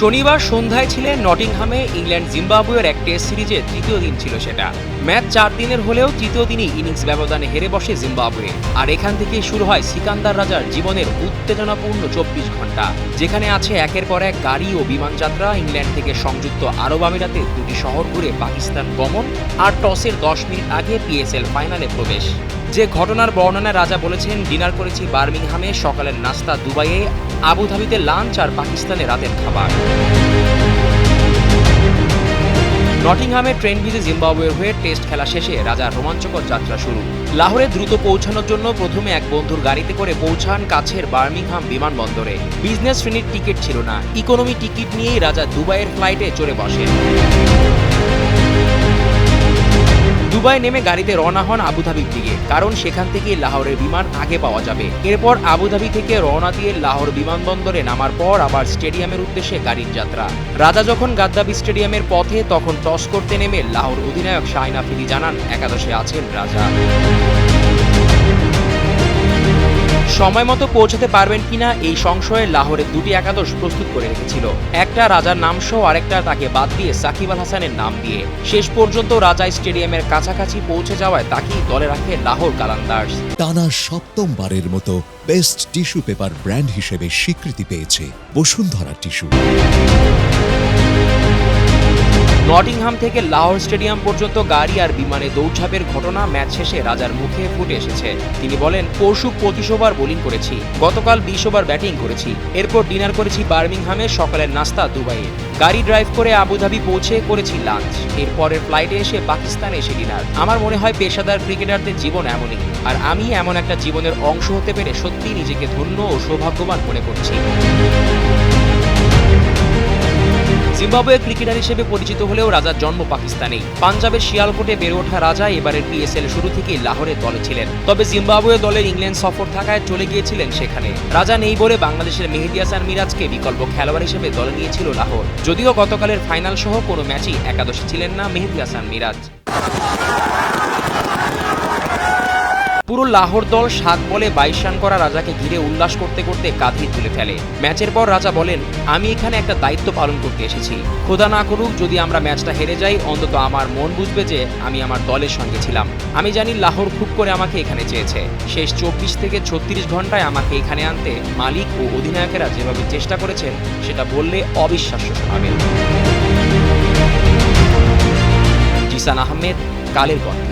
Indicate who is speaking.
Speaker 1: শনিবার সন্ধ্যায় ছিলেন নটিংহামে ইংল্যান্ড জিম্বাবুয়ের এক টেস্ট সিরিজের তৃতীয় দিন ছিল সেটা। ম্যাচ চার দিনের হলেও তৃতীয় দিনই ইনিংস ব্যবধানে হেরে বসে জিম্বাবুয়ে। আর এখান থেকেই শুরু হয় সিকান্দার রাজার জীবনের উত্তেজনাপূর্ণ চব্বিশ ঘণ্টা যেখানে আছে একের পর এক গাড়ি ও বিমান যাত্রা, ইংল্যান্ড থেকে সংযুক্ত আরব আমিরাতে দুটি শহর ঘুরে পাকিস্তান গমন, আর টসের দশ মিনিট আগে পিএসএল ফাইনালে প্রবেশ। যে ঘটনার বর্ণনা রাজা বলেছেন, ডিনার করেছি বার্মিংহামে, সকালের নাস্তা দুবাইয়ে, আবুধাবিতে লাঞ্চ আর পাকিস্তানে রাতের খাবার। নটিংহামে ট্রেন ভিজে জিম্বাবুয়ের হয়ে টেস্ট খেলা শেষে রাজার রোমাঞ্চকর যাত্রা শুরু। লাহোরে দ্রুত পৌঁছানোর জন্য প্রথমে এক বন্ধুর গাড়িতে করে পৌঁছান কাছের বার্মিংহাম বিমানবন্দরে। বিজনেস শ্রেণির টিকিট ছিল না। ইকোনমি টিকিট নিয়েই রাজা দুবাইয়ের ফ্লাইটে চড়ে বসেন। দুবাই নেমে গাড়িতে রওনা হন আবুধাবির দিকে, কারণ সেখান থেকে লাহোরের বিমান আগে পাওয়া যাবে। এরপর আবুধাবি থেকে রওনা দিয়ে লাহোর বিমানবন্দরে নামার পর আবার স্টেডিয়ামের উদ্দেশ্যে গাড়ির যাত্রা। রাজা যখন গাদ্দাবি স্টেডিয়ামের পথে, তখন টস করতে নেমে লাহোর অধিনায়ক শাহিন আফ্রিদি জানান, একাদশে আছেন রাজা। সময় মতো পৌঁছাতে পারবেন কিনা এই সংশয়ে লাহোরে দুটি একাদশ প্রস্তুত করে রেখেছিল। একটা রাজার নাম সহ আরেকটা তাকে বাদ দিয়ে সাকিব আল হাসানের নাম দিয়ে। শেষ পর্যন্ত রাজা স্টেডিয়ামের কাছাকাছি পৌঁছে যাওয়ায় তাকেই দলে রাখে লাহোর কালান্দার্স।
Speaker 2: টানা সপ্তমবারের মতো বেস্ট টিস্যু পেপার ব্র্যান্ড হিসেবে স্বীকৃতি পেয়েছে বসুন্ধরা টিস্যু।
Speaker 1: নটিংহাম থেকে লাহোর স্টেডিয়াম পর্যন্ত গাড়ি আর বিমানে দৌড়ঝাঁপের ঘটনা ম্যাচ শেষে রাজার মুখে ফুটে এসেছে। তিনি বলেন, পরশু পঁচিশ ওভার বোলিং করেছি। গতকাল বিশ ওভার ব্যাটিং করেছি। এরপর ডিনার করেছি বার্মিংহামে সকালের নাস্তা দুবাইয়ে। গাড়ি ড্রাইভ করে আবুধাবি পৌঁছে করেছি লাঞ্চ। এরপরের ফ্লাইটে এসে পাকিস্তানে এসে ডিনার। আমার মনে হয় পেশাদার ক্রিকেটারদের জীবন এমনই। আর আমি এমন একটা জীবনের অংশ হতে পেরে সত্যি নিজেকে ধন্য ও সৌভাগ্যবান মনে করছি। জিম্বাবুয়ে ক্রিকেটার হিসেবে পরিচিত হলেও রাজার জন্ম পাকিস্তানেই। পাঞ্জাবের শিয়ালকোটে বেড়ে ওঠা রাজা এবারের পিএসএল শুরু থেকেই লাহোরের দলে ছিলেন। তবে জিম্বাবুয়ে দলের ইংল্যান্ড সফর থাকায় চলে গিয়েছিলেন সেখানে। রাজা নেই বলে বাংলাদেশের মেহেদি হাসান মিরাজকে বিকল্প খেলোয়াড় হিসেবে দলে নিয়েছিল লাহোর। যদিও গতকালের ফাইনাল সহ কোনো ম্যাচই একাদশে ছিলেন না মেহেদি হাসান মিরাজ। পুরো লাহোর দল সাত বলে বাইশ রান করা রাজাকে ঘিরে উল্লাস করতে করতে কাঁধে তুলে ফেলে। ম্যাচের পর রাজা বলেন, আমি এখানে একটা দায়িত্ব পালন করতে এসেছি। খোদা না করুক, যদি আমরা ম্যাচটা হেরে যাই, অন্তত আমার মন বুঝবে যে আমি আমার দলের সঙ্গে ছিলাম। আমি জানি লাহোর খুব করে আমাকে এখানে চেয়েছে। শেষ চব্বিশ থেকে ছত্রিশ ঘন্টায় আমাকে এখানে আনতে মালিক ও অধিনায়কেরা যেভাবে চেষ্টা করেছেন, সেটা বললে অবিশ্বাস্য শোনাবে জিসান আহমেদ, কালের কণ্ঠ